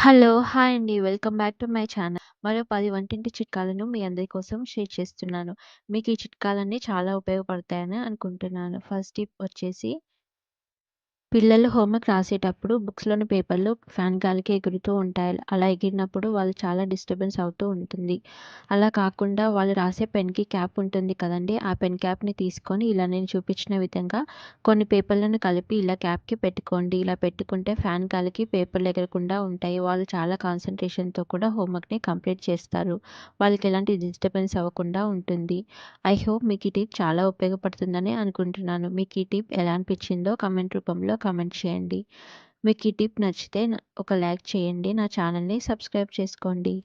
Hello! Hi అండి. Welcome back to my channel. మరో పది వంటింటి చిట్కాలను మీ అందరి కోసం షేర్ చేస్తున్నాను. మీకు ఈ చిట్కాలన్నీ చాలా ఉపయోగపడతాయని అనుకుంటున్నాను. ఫస్ట్ టిప్ వచ్చేసి పిల్లలు హోంవర్క్ రాసేటప్పుడు బుక్స్‌లోని పేపర్‌లు ఫ్యాన్ గాలికి ఎగురుతూ ఉంటాయి. అలా ఎగిరినప్పుడు వాళ్ళు చాలా డిస్టర్బెన్స్ అవుతూ ఉంటుంది. అలా కాకుండా వాళ్ళు రాసే పెన్‌కి క్యాప్ ఉంటుంది కదండి ఆ పెన్ క్యాప్‌ని తీసుకొని ఇలా నేను చూపించిన విధంగా కొన్ని పేపర్‌లను కలిపి ఇలా క్యాప్‌కి పెట్టుకోండి. ఇలా పెట్టుకుంటే ఫ్యాన్ గాలికి పేపర్‌లు ఎగరకుండా ఉంటాయి. వాళ్ళు చాలా కాన్సన్ట్రేషన్తో కూడా హోంవర్క్‌ని కంప్లీట్ చేస్తారు. వాళ్ళకి ఎలాంటి డిస్టర్బెన్స్ అవ్వకుండా ఉంటుంది. ఐ హోప్ మీకు ఈ టిప్ చాలా ఉపయోగపడుతుందని అనుకుంటున్నాను. మీకు ఈ టిప్ ఎలా అనిపించిందో కమెంట్ రూపంలో కామెంట్ చేయండి. మీకు ఈ టిప్ నచ్చితే ఒక లైక్ చేయండి. నా ఛానల్‌ని సబ్స్క్రైబ్ చేసుకోండి.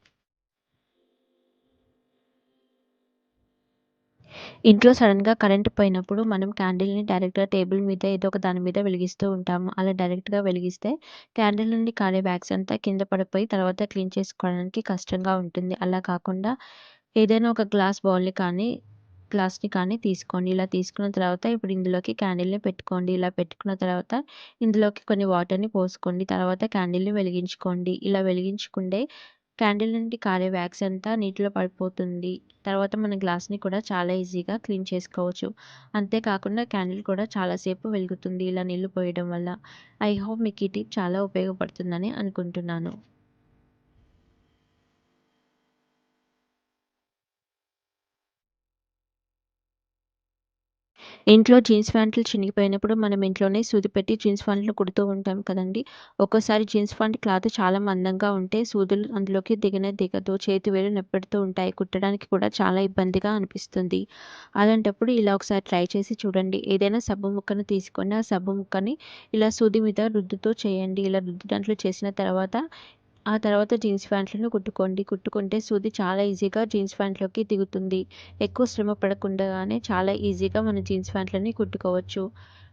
ఇంట్లో సడన్గా కరెంట్ పోయినప్పుడు మనం క్యాండిల్‌ని డైరెక్ట్‌గా టేబుల్ మీద ఏదో ఒక దాని మీద వెలిగిస్తూ ఉంటాము. అలా డైరెక్ట్‌గా వెలిగిస్తే క్యాండిల్ నుండి కారే బ్యాగ్స్ అంతా కింద పడిపోయి తర్వాత క్లీన్ చేసుకోవడానికి కష్టంగా ఉంటుంది. అలా కాకుండా ఏదైనా ఒక గ్లాస్ బౌల్‌ని కానీ గ్లాస్‌ని కానీ తీసుకోండి. ఇలా తీసుకున్న తర్వాత ఇప్పుడు ఇందులోకి క్యాండిల్‌ని పెట్టుకోండి. ఇలా పెట్టుకున్న తర్వాత ఇందులోకి కొన్ని వాటర్‌ని పోసుకోండి. తర్వాత క్యాండిల్‌ని వెలిగించుకోండి. ఇలా వెలిగించుకుంటే క్యాండిల్ నుండి కారే వ్యాక్స్ అంతా నీటిలో పడిపోతుంది. తర్వాత మన గ్లాస్‌ని కూడా చాలా ఈజీగా క్లీన్ చేసుకోవచ్చు. అంతేకాకుండా క్యాండిల్ కూడా చాలాసేపు వెలుగుతుంది ఇలా నీళ్ళు పోయడం వల్ల. ఐ హోప్ మీకు ఈ టిప్ చాలా ఉపయోగపడుతుందని అనుకుంటున్నాను. ఇంట్లో జీన్స్ ప్యాంట్లు చినిగిపోయినప్పుడు మనం ఇంట్లోనే సూది పెట్టి జీన్స్ ప్యాంట్లు కుడుతూ ఉంటాం కదండీ! ఒక్కోసారి జీన్స్ ప్యాంట్ క్లాత్ చాలా మందంగా ఉంటే సూదులు అందులోకి దిగనే దిగదు. చేతి వేలు నొప్పెడుతూ ఉంటాయి. కుట్టడానికి కూడా చాలా ఇబ్బందిగా అనిపిస్తుంది. అలాంటప్పుడు ఇలా ఒకసారి ట్రై చేసి చూడండి. ఏదైనా సబ్బు ముక్కను తీసుకొని ఆ సబ్బు ముక్కని ఇలా సూది మీద రుద్దుతో చేయండి. ఇలా రుద్దినట్లు చేసిన తర్వాత ఆ తర్వాత జీన్స్ ప్యాంట్లను కుట్టుకోండి. కుట్టుకుంటే సూది చాలా ఈజీగా జీన్స్ ప్యాంట్‌లోకి దిగుతుంది. ఎక్కువ శ్రమ పడకుండానే చాలా ఈజీగా మన జీన్స్ ప్యాంట్లని కుట్టుకోవచ్చు.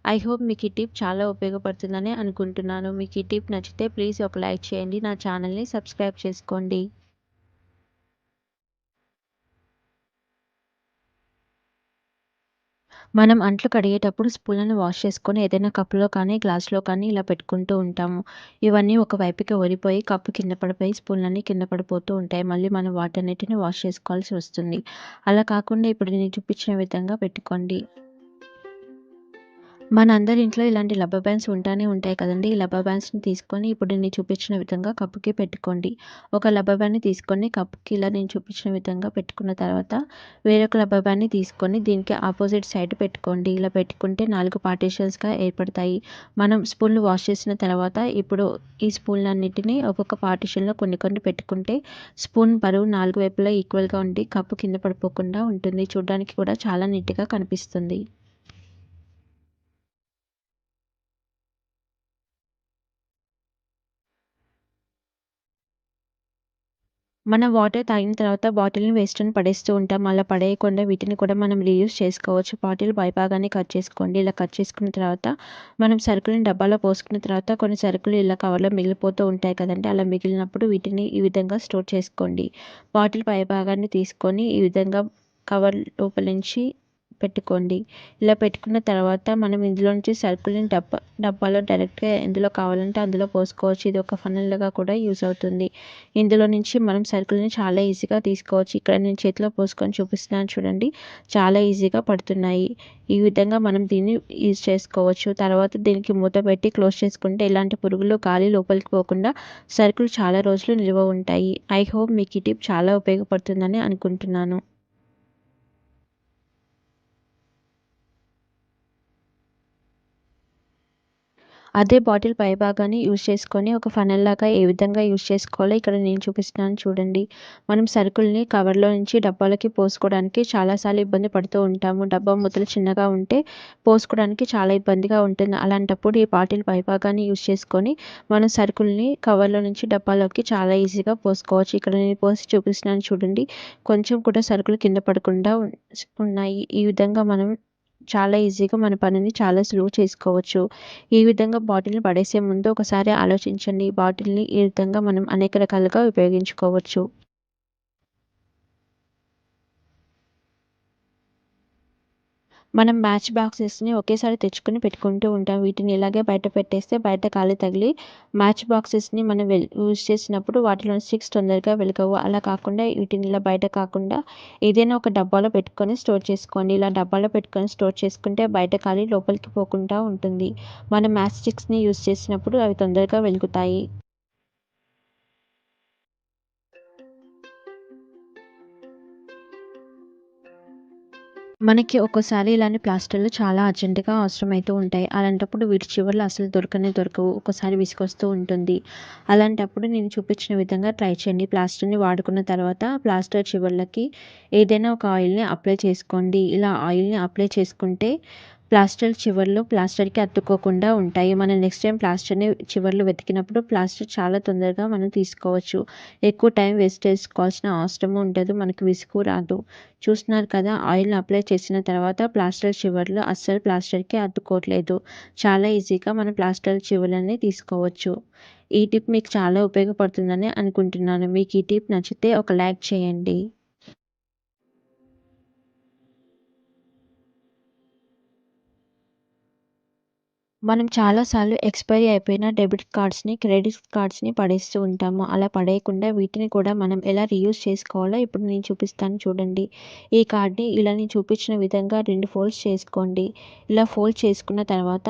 ఐ హోప్ మీకు ఈ టిప్ చాలా ఉపయోగపడుతుందని అనుకుంటున్నాను. మీకు ఈ టిప్ నచ్చితే ప్లీజ్ ఒక లైక్ చేయండి. నా ఛానల్‌ని సబ్స్క్రైబ్ చేసుకోండి. మనం అంట్లు కడిగేటప్పుడు స్పూన్లను వాష్ చేసుకొని ఏదైనా కప్పులో కానీ, గ్లాస్‌లో కానీ ఇలా పెట్టుకుంటూ ఉంటాము. ఇవన్నీ ఒక వైపుకి కప్పు కింద పడిపోయి స్పూన్లన్నీ కింద పడిపోతూ ఉంటాయి. మళ్ళీ మనం వాటన్నిటిని వాష్ చేసుకోవాల్సి వస్తుంది. అలా కాకుండా ఇప్పుడు నేను చూపించిన విధంగా పెట్టుకోండి. మనందరి ఇంట్లో ఇలాంటి రబ్బర్ బ్యాండ్స్ ఉంటానే ఉంటాయి కదండీ! ఈ రబ్బర్ బ్యాండ్స్‌ని తీసుకొని ఇప్పుడు నేను చూపించిన విధంగా కప్పుకి పెట్టుకోండి. ఒక రబ్బర్ బ్యాండ్‌ని తీసుకొని కప్పుకి ఇలా నేను చూపించిన విధంగా పెట్టుకున్న తర్వాత వేరొక రబ్బర్ బ్యాండ్‌ని తీసుకొని దీనికి ఆపోజిట్ సైడ్ పెట్టుకోండి. ఇలా పెట్టుకుంటే నాలుగు పార్టీషన్స్గా ఏర్పడతాయి. మనం స్పూన్లు వాష్ చేసిన తర్వాత ఇప్పుడు ఈ స్పూన్లన్నిటిని ఒక్కొక్క పార్టీషన్లో కొన్ని కొన్ని పెట్టుకుంటే స్పూన్ బరువు నాలుగు వైపులా ఈక్వల్‌గా ఉండి కప్పు కింద పడిపోకుండా ఉంటుంది. చూడడానికి కూడా చాలా నీట్‌గా కనిపిస్తుంది. మనం వాటర్ తాగిన తర్వాత బాటిల్‌ని వేస్ట్ని పడేస్తూ ఉంటాం. అలా పడేయకుండా వీటిని కూడా మనం రీయూస్ చేసుకోవచ్చు. బాటిల్ పైభాగాన్ని కట్ చేసుకోండి. ఇలా కట్ చేసుకున్న తర్వాత మనం సరుకులని డబ్బాలో పోసుకున్న తర్వాత కొన్ని సరుకులు ఇలా కవర్‌లో మిగిలిపోతూ ఉంటాయి కదండీ! అలా మిగిలినప్పుడు వీటిని ఈ విధంగా స్టోర్ చేసుకోండి. బాటిల్ పైభాగాన్ని తీసుకొని ఈ విధంగా కవర్ లోపల నుంచి పెట్టుకోండి. ఇలా పెట్టుకున్న తర్వాత మనం ఇందులో నుంచి సరుకులని డబ్బా డబ్బాలో డైరెక్ట్‌గా ఎందులో కావాలంటే అందులో పోసుకోవచ్చు. ఇది ఒక ఫనల్‌గా కూడా యూస్ అవుతుంది. ఇందులో నుంచి మనం సరుకులని చాలా ఈజీగా తీసుకోవచ్చు. ఇక్కడ నేను చేతిలో పోసుకొని చూపిస్తున్నాను చూడండి. చాలా ఈజీగా పడుతున్నాయి. ఈ విధంగా మనం దీన్ని యూజ్ చేసుకోవచ్చు. తర్వాత దీనికి మూత పెట్టి క్లోజ్ చేసుకుంటే ఎలాంటి పురుగులు గాలి లోపలికి పోకుండా సరుకులు చాలా రోజులు నిల్వ ఉంటాయి. ఐ హోప్ మీకు ఈ టిప్ చాలా ఉపయోగపడుతుందని అనుకుంటున్నాను. అదే బాటిల్ పైభాగాన్ని యూజ్ చేసుకొని ఒక ఫనల్ లాగా ఏ విధంగా యూజ్ చేసుకోవాలో ఇక్కడ నేను చూపిస్తున్నాను చూడండి. మనం సరుకుల్ని కవర్‌లో నుంచి డబ్బాలోకి పోసుకోవడానికి చాలా సార్లు ఇబ్బంది పడుతూ ఉంటాము. డబ్బా మూతలు చిన్నగా ఉంటే పోసుకోవడానికి చాలా ఇబ్బందిగా ఉంటుంది. అలాంటప్పుడు ఈ బాటిల్ పైభాగాన్ని యూజ్ చేసుకొని మనం సరుకుల్ని కవర్‌లో నుంచి డబ్బాలోకి చాలా ఈజీగా పోసుకోవచ్చు. ఇక్కడ నేను పోసి చూపిస్తున్నాను చూడండి. కొంచెం కూడా సరుకులు కింద పడకుండా ఉన్నాయి. ఈ విధంగా మనం చాలా ఈజీగా మన పనిని చాలా సులువు చేసుకోవచ్చు. ఈ విధంగా బాటిల్‌ని పడేసే ముందు ఒకసారి ఆలోచించండి. ఈ బాటిల్‌ని ఈ విధంగా మనం అనేక రకాలుగా ఉపయోగించుకోవచ్చు. మనం మ్యాచ్ బాక్సెస్ని ఒకేసారి తెచ్చుకొని పెట్టుకుంటూ ఉంటాం. వీటిని ఇలాగే బయట పెట్టేస్తే బయట గాలి తగిలి మ్యాచ్ బాక్సెస్ని మనం వెల్ యూజ్ చేసినప్పుడు వాటిలో స్టిక్స్ తొందరగా వెలగవు. అలా కాకుండా వీటిని ఇలా బయట కాకుండా ఏదైనా ఒక డబ్బాలో పెట్టుకొని స్టోర్ చేసుకోండి. ఇలా డబ్బాలో పెట్టుకొని స్టోర్ చేసుకుంటే బయట గాలి లోపలికి పోకుండా ఉంటుంది. మనం మ్యాచ్ స్టిక్స్ని యూజ్ చేసినప్పుడు అవి తొందరగా వెలుగుతాయి. మనకి ఒక్కోసారి ఇలాంటి ప్లాస్టర్లు చాలా అర్జెంటుగా అవసరమైతూ ఉంటాయి. అలాంటప్పుడు వీటి చివర్లు అసలు దొరకనే దొరకవు. ఒక్కోసారి విసుకొస్తూ ఉంటుంది. అలాంటప్పుడు నేను చూపించిన విధంగా ట్రై చేయండి. ప్లాస్టర్ని వాడుకున్న తర్వాత ప్లాస్టర్ చివర్లకి ఏదైనా ఒక ఆయిల్ని అప్లై చేసుకోండి. ఇలా ఆయిల్ని అప్లై చేసుకుంటే ప్లాస్టర్ చివర్లు ప్లాస్టర్కి అతుక్కోకుండా ఉంటాయి. మనం నెక్స్ట్ టైం ప్లాస్టర్ని చివర్లు వెతికినప్పుడు ప్లాస్టర్ చాలా తొందరగా మనం తీసుకోవచ్చు. ఎక్కువ టైం వేస్ట్ చేసుకోవాల్సిన అవసరం ఉండదు. మనకు విసుగు రాదు. చూస్తున్నారు కదా ఆయిల్ని అప్లై చేసిన తర్వాత ప్లాస్టర్ చివర్లు అస్సలు ప్లాస్టర్కి అతుక్కోవట్లేదు చాలా ఈజీగా మనం ప్లాస్టర్ చివర్లని తీసుకోవచ్చు. ఈ టిప్ మీకు చాలా ఉపయోగపడుతుందని అనుకుంటున్నాను. మీకు ఈ టిప్ నచ్చితే ఒక లైక్ చేయండి. మనం చాలాసార్లు ఎక్స్పైరీ అయిపోయిన డెబిట్ కార్డ్స్ని క్రెడిట్ కార్డ్స్ని పడేస్తూ ఉంటాము. అలా పడేయకుండా వీటిని కూడా మనం ఎలా రీయూజ్ చేసుకోవాలో ఇప్పుడు నేను చూపిస్తాను చూడండి. ఈ కార్డ్ని ఇలా నేను చూపించిన విధంగా రెండు ఫోల్డ్స్ చేసుకోండి. ఇలా ఫోల్డ్ చేసుకున్న తర్వాత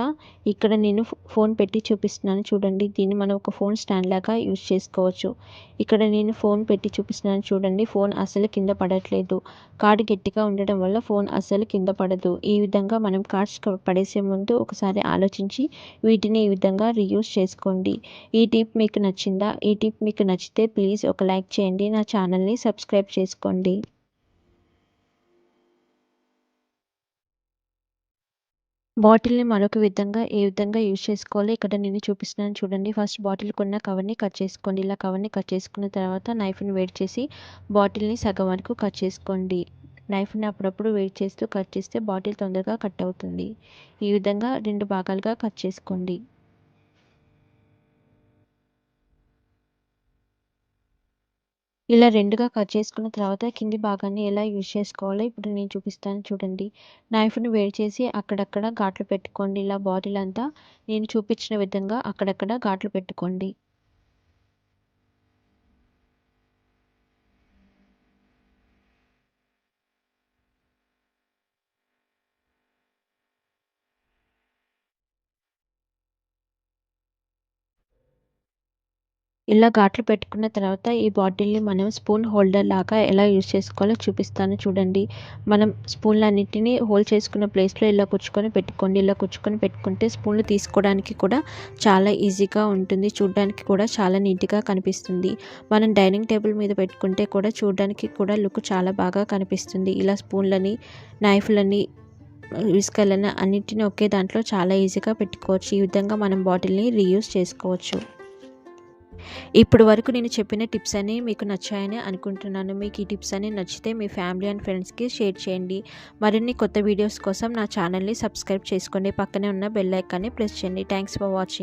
ఇక్కడ నేను ఫోన్ పెట్టి చూపిస్తున్నాను చూడండి. దీన్ని మనం ఒక ఫోన్ స్టాండ్ లాగా యూజ్ చేసుకోవచ్చు. ఇక్కడ నేను ఫోన్ పెట్టి చూపిస్తున్నాను చూడండి. ఫోన్ అసలు కింద పడట్లేదు. కార్డ్ గట్టిగా ఉండడం వల్ల ఫోన్ అసలు కింద పడదు. ఈ విధంగా మనం కార్డ్స్ పడేసే ముందు ఒకసారి ఆలోచించ వీటిని ఈ విధంగా రియూస్ చేసుకోండి. ఈ టిప్ మీకు నచ్చిందా? ఈ టిప్ మీకు నచ్చితే ప్లీజ్ ఒక లైక్ చేయండి. నా ఛానల్ని సబ్స్క్రైబ్ చేసుకోండి. బాటిల్ని మరొక విధంగా ఏ విధంగా యూజ్ చేసుకోవాలో? ఇక్కడ నేను చూపిస్తున్నాను చూడండి. ఫస్ట్ బాటిల్ కొన్న కవర్ని కట్ చేసుకోండి. ఇలా కవర్ని కట్ చేసుకున్న తర్వాత నైఫ్ని వేడి చేసి బాటిల్ని సగం వరకు కట్ చేసుకోండి. నైఫ్ని అప్పుడప్పుడు వెయిట్ చేస్తూ కట్ చేస్తే బాటిల్ తొందరగా కట్ అవుతుంది. ఈ విధంగా రెండు భాగాలుగా కట్ చేసుకోండి. ఇలా రెండుగా కట్ చేసుకున్న తర్వాత కింది భాగాన్ని ఎలా యూజ్ చేసుకోవాలో ఇప్పుడు నేను చూపిస్తాను చూడండి. నైఫ్ని వేడి చేసి అక్కడక్కడ ఘాట్లు పెట్టుకోండి. ఇలా బాటిల్ అంతా నేను చూపించిన విధంగా అక్కడక్కడ ఘాట్లు పెట్టుకోండి. ఇలా ఘాట్లు పెట్టుకున్న తర్వాత ఈ బాటిల్ని మనం స్పూన్ హోల్డర్ లాగా ఎలా యూజ్ చేసుకోవాలో చూపిస్తాను చూడండి. మనం స్పూన్లన్నిటిని హోల్డ్ చేసుకున్న ప్లేస్లో ఇలా కూర్చుకొని పెట్టుకోండి. ఇలా కూర్చుకొని పెట్టుకుంటే స్పూన్లు తీసుకోవడానికి కూడా చాలా ఈజీగా ఉంటుంది. చూడడానికి కూడా చాలా నీట్గా కనిపిస్తుంది. మనం డైనింగ్ టేబుల్ మీద పెట్టుకుంటే కూడా చూడడానికి కూడా లుక్ చాలా బాగా కనిపిస్తుంది. ఇలా స్పూన్లని నైఫ్లని విసుకలని అన్నిటిని ఒకే దాంట్లో చాలా ఈజీగా పెట్టుకోవచ్చు. ఈ విధంగా మనం బాటిల్ని రీయూజ్ చేసుకోవచ్చు. ఇప్పుడు వరకు నేను చెప్పిన టిప్స్ అన్ని మీకు నచ్చాయని అనుకుంటున్నాను. మీకు ఈ టిప్స్ అన్ని నచ్చితే మీ ఫ్యామిలీ అండ్ ఫ్రెండ్స్కి షేర్ చేయండి. మరిన్ని కొత్త వీడియోస్ కోసం నా ఛానల్ని సబ్స్క్రైబ్ చేసుకోండి. పక్కనే ఉన్న బెల్ ఐకాన్ని ప్రెస్ చేయండి. Thanks for watching.